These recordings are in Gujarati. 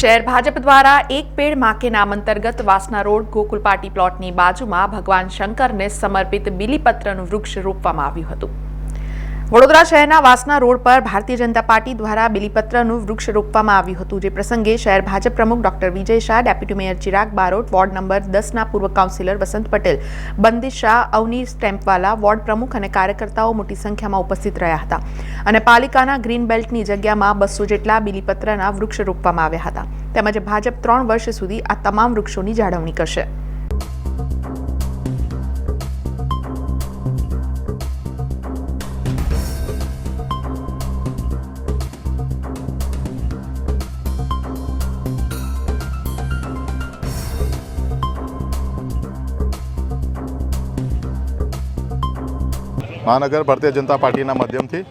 શહેર ભાજપ દ્વારા એક પેડમાં નામ અંતર્ગત વાસના રોડ ગોકુલ પાર્ટી પ્લોટની બાજુમાં ભગવાન શંકરને સમર્પિત બિલીપત્રનું વૃક્ષ રોપવામાં આવ્યું હતું. વડોદરા શહેરના વાસના રોડ પર ભારતીય જનતા પાર્ટી દ્વારા બિલીપત્રનું વૃક્ષ રોપવામાં આવ્યું હતું, જે પ્રસંગે શહેર ભાજપ પ્રમુખ doctor Vijay Shah, deputy mayor Chirag Barot, ward number દસના પૂર્વ કાઉન્સિલર વસંત પટેલ, બંદિશ શાહ, અવની સ્ટેમ્પવાલા, વોર્ડ પ્રમુખ અને કાર્યકર્તાઓ મોટી સંખ્યામાં ઉપસ્થિત રહ્યા હતા અને પાલિકાના ગ્રીન બેલ્ટની જગ્યામાં બસો જેટલા બિલીપત્રના વૃક્ષ રોપવામાં આવ્યા હતા. તેમજ ભાજપ ત્રણ વર્ષ સુધી આ તમામ વૃક્ષોની જાળવણી કરશે. મહાનગર ભારતીય જનતા પાર્ટીના માધ્યમથી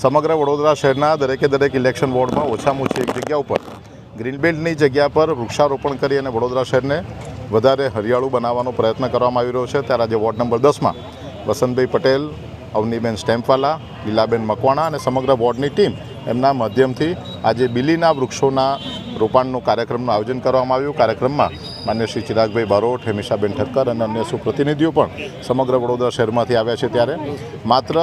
સમગ્ર વડોદરા શહેરના દરેકે દરેક ઇલેક્શન વોર્ડમાં ઓછામાં ઓછી એક જગ્યા ઉપર ગ્રીન બેલ્ટની જગ્યા પર વૃક્ષારોપણ કરી અને વડોદરા શહેરને વધારે હરિયાળું બનાવવાનો પ્રયત્ન કરવામાં આવી રહ્યો છે. ત્યારે આજે વોર્ડ નંબર દસમાં વસંતભાઈ પટેલ, અવનીબેન સ્ટેમ્પવાલા લીલાબેન મકવાણા અને સમગ્ર વોર્ડની ટીમ એમના માધ્યમથી આજે બિલીના વૃક્ષોના રોપાણનું કાર્યક્રમનું આયોજન કરવામાં આવ્યું. કાર્યક્રમમાં માન્ય શ્રી ચિરાગભાઈ બારોટ, હેમિશાબેન ઠક્કર અને અન્ય સુપ્રતિનિધિઓ પણ સમગ્ર વડોદરા શહેરમાંથી આવ્યા છે ત્યારે. માત્ર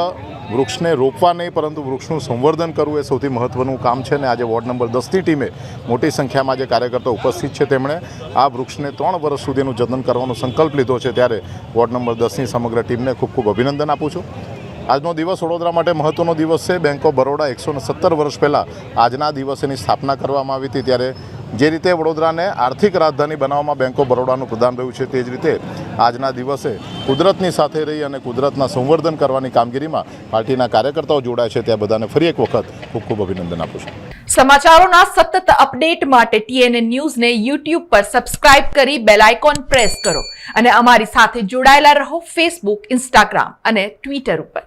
વૃક્ષને રોપવા નહીં, પરંતુ વૃક્ષનું સંવર્ધન કરવું એ સૌથી મહત્ત્વનું કામ છે ને આજે વોર્ડ નંબર દસની ટીમે મોટી સંખ્યામાં જે કાર્યકર્તાઓ ઉપસ્થિત છે. તેમણે આ વૃક્ષને ત્રણ વર્ષ સુધીનું જતન કરવાનો સંકલ્પ લીધો છે ત્યારે વોર્ડ નંબર દસની સમગ્ર ટીમને ખૂબ ખૂબ અભિનંદન આપું છું. આજનો દિવસ વડોદરા માટે મહત્વનો દિવસ છે. બેંક ઓફ બરોડા એકસો સત્તર વર્ષ પહેલાં આજના દિવસેની સ્થાપના કરવામાં આવી હતી ત્યારે જે રીતે વડોદરાને આર્થિક રાજધાની બનાવવામાં બેંક ઓફ બરોડાનું પ્રદાન રહ્યું છે તે જ રીતે આજના દિવસે કુદરતની સાથે રહી અને કુદરતના સંવર્ધન કરવાની કામગીરીમાં પાર્ટીના કાર્યકર્તાઓ જોડાય છે. ત્યાં બધાને ફરી એક વખત ખૂબ ખૂબ અભિનંદન આપું છું. સમાચારોના સતત અપડેટ માટે ટીએનએ ન્યૂઝને યુટ્યુબ પર સબસ્ક્રાઇબ કરી બેલ આઇકોન પ્રેસ કરો અને અમારી સાથે જોડાયેલા રહો ફેસબુક, ઇન્સ્ટાગ્રામ અને ટ્વિટર ઉપર.